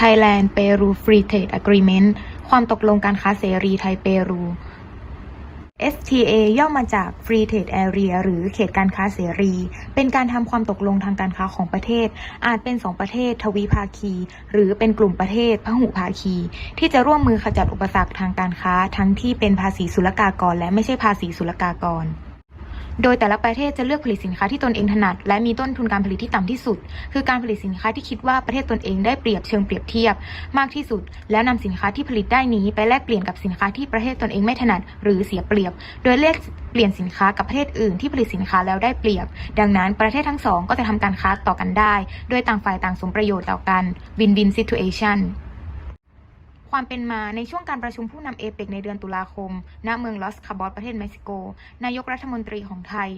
Thailand Peru Free Trade Agreement ความตกลงการค้าเสรีไทยเปรู FTA ย่อมาจาก Free Trade Area หรือเขตการค้าเสรี เป็นการทำความตกลงทางการค้าของประเทศ อาจเป็นสองประเทศทวีภาคี หรือเป็นกลุ่มประเทศพหุภาคี ที่จะร่วมมือขจัดอุปสรรคทางการค้าทั้งที่เป็นภาษีศุลกากร และไม่ใช่ภาษีศุลกากร โดยแต่ละประเทศจะเลือกผลิตสินค้าที่ตนเองถนัด และมีต้นทุนการผลิตที่ต่ำที่สุด คือการผลิตสินค้าที่คิดว่าประเทศตนเองได้เปรียบเชิงเปรียบเทียบ มากที่สุด แล้วนำสินค้าที่ผลิตได้นี้ไปแลกเปลี่ยนกับสินค้าที่ประเทศตนเองไม่ถนัด หรือเสียเปรียบ โดยแลกเปลี่ยนสินค้ากับประเทศอื่นที่ผลิตสินค้าแล้วได้เปรียบ ดังนั้นประเทศทั้งสองก็จะทำการค้าต่อกันได้ โดยต่างฝ่ายต่างสมประโยชน์ต่อกัน win-win situation ความเป็นมาในช่วงการประชุมผู้นำเอเปกในเดือนตุลาคม ณ เมืองลอสคาบอสประเทศเม็กซิโก นายกรัฐมนตรีของไทย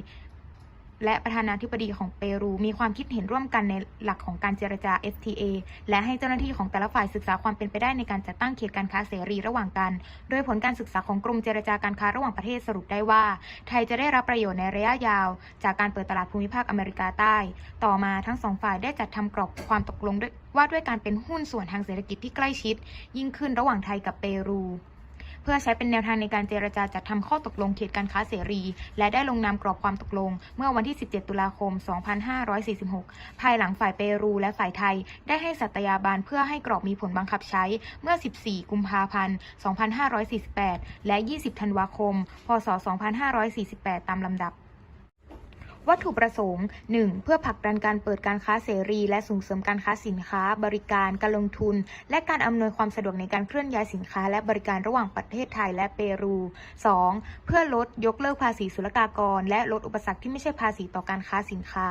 และประธานาธิบดีของเปรู มีความคิดเห็นร่วมกันในหลักของการเจรจา FTA และให้เจ้าหน้าที่ของแต่ละฝ่ายศึกษาความเป็นไปได้ในการจัดตั้งเขตการค้าเสรีระหว่างกัน โดยผลการศึกษาของกรมเจรจาการค้าระหว่างประเทศสรุปได้ว่า ไทยจะได้รับประโยชน์ในระยะยาว จากการเปิดตลาดภูมิภาคอเมริกาใต้ ต่อมาทั้งสองฝ่ายได้จัดทำกรอบความตกลงด้วยว่าด้วยการเป็นหุ้นส่วนทางเศรษฐกิจที่ใกล้ชิด ยิ่งขึ้นระหว่างไทยกับเปรู เพื่อใช้เป็นแนวทางในการเจรจาจัดทำข้อตกลงเขตการค้าเสรี และได้ลงนามกรอบความตกลง เมื่อวันที่ 17 ตุลาคม 2546 ภายหลังฝ่ายเปรูและฝ่ายไทย ได้ให้สัตยาบันเพื่อให้กรอบมีผลบังคับใช้เมื่อ 14 กุมภาพันธ์ 2548 และ 20 ธันวาคม พศ 2548 ตามลำดับ วัตถุประสงค์ 1. เพื่อผลักดันการเปิดการค้าเสรี และส่งเสริมการค้าสินค้า บริการการลงทุน และการอำนวยความสะดวกในการเคลื่อนย้ายสินค้า และบริการระหว่างประเทศไทยและเปรู 2. เพื่อลดยกเลิกภาษีศุลกากร และลดอุปสรรคที่ไม่ใช่ภาษีต่อการค้าสินค้า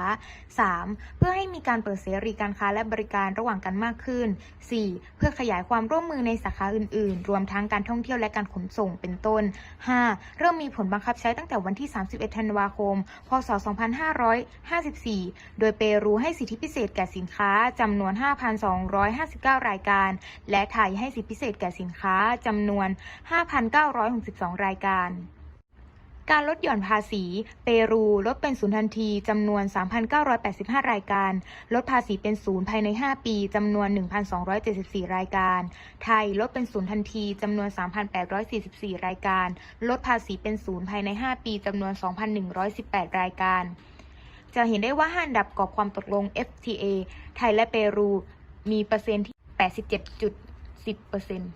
3. เพื่อให้มีการเปิดเสรีการค้าและบริการระหว่างกันมากขึ้น 4. เพื่อขยายความร่วมมือในสาขาอื่น ๆ รวมทั้งการท่องเที่ยวและการขนส่งเป็นต้น 5. เริ่มมีผลบังคับใช้ตั้งแต่วันที่ 31 ธันวาคม พศ2554 โดยเปรูให้สิทธิพิเศษแก่สินค้าจำนวน 5,259 รายการ และไทยให้สิทธิพิเศษแก่สินค้าจำนวน 5,962 รายการ การลดหย่อนภาษี เปรูลดเป็นศูนย์ทันทีจำนวน 3,985 รายการ ลดภาษีเป็นศูนย์ภายใน 5 ปีจำนวน 1,274 รายการ ไทยลดเป็นศูนย์ทันทีจำนวน 3,844 รายการ ลดภาษีเป็นศูนย์ภายใน 5 ปีจำนวน 2,118 รายการ จะเห็นได้ว่า5อันดับกอบความตกลง FTA ไทยและเปรู มีเปอร์เซ็นต์ที่ 87.10%เปอร์เซ็นต์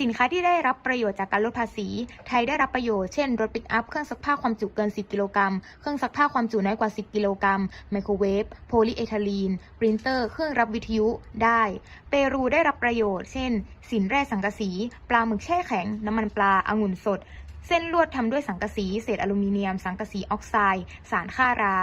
สินค้าที่ได้รับประโยชน์จากการลดภาษี ไทยได้รับประโยชน์เช่น รถปิกอัพ เครื่องซักผ้าความจุเกิน 10 กิโลกรัม เครื่องซักผ้าความจุน้อยกว่า 10 กิโลกรัม ไมโครเวฟ โพลีเอทิลีน ปรินเตอร์ เครื่องรับวิทยุ ได้ เปรูได้รับประโยชน์ เช่น สินแร่สังกะสี ปลาหมึกแช่แข็ง น้ำมันปลาองุ่นสด เส้นลวดทำด้วยสังกะสี เศษอลูมิเนียม สังกะสีออกไซด์ สารฆ่ารา